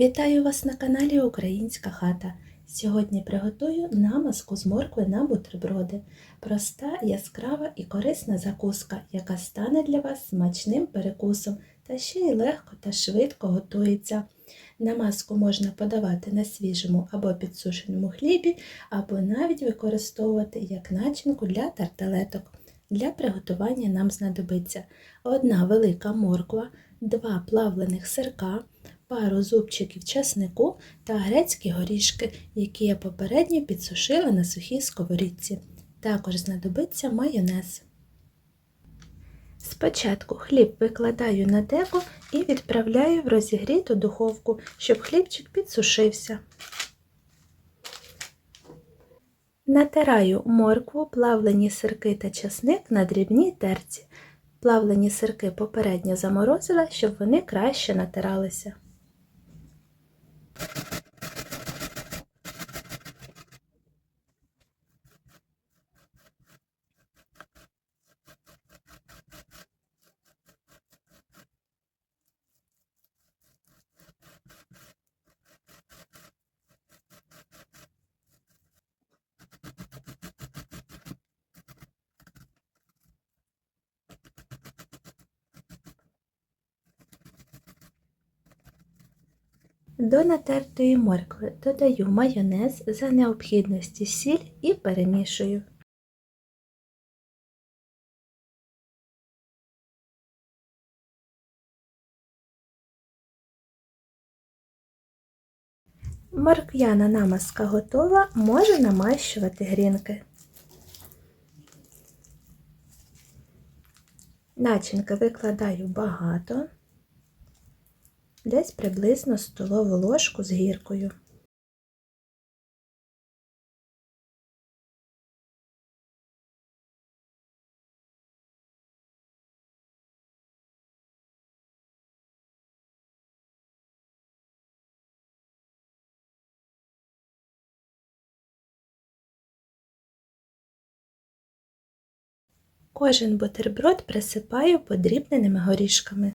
Вітаю вас на каналі Українська хата. Сьогодні приготую намазку з моркви на бутерброди. Проста, яскрава і корисна закуска, яка стане для вас смачним перекусом та ще й легко та швидко готується. Намазку можна подавати на свіжому або підсушеному хлібі, або навіть використовувати як начинку для тарталеток. Для приготування нам знадобиться одна велика морква, два плавлених сирка, пару зубчиків часнику та грецькі горішки, які я попередньо підсушила на сухій сковорідці. Також знадобиться майонез. Спочатку хліб викладаю на деко і відправляю в розігріту духовку, щоб хлібчик підсушився. Натираю моркву, плавлені сирки та часник на дрібній терці. Плавлені сирки попередньо заморозила, щоб вони краще натиралися. До натертої моркви додаю майонез за необхідності сіль і перемішую. Морквяна намазка готова, можу намащувати грінки. Начинки викладаю багато, десь приблизно столову ложку з гіркою. Кожен бутерброд присипаю подрібненими горішками.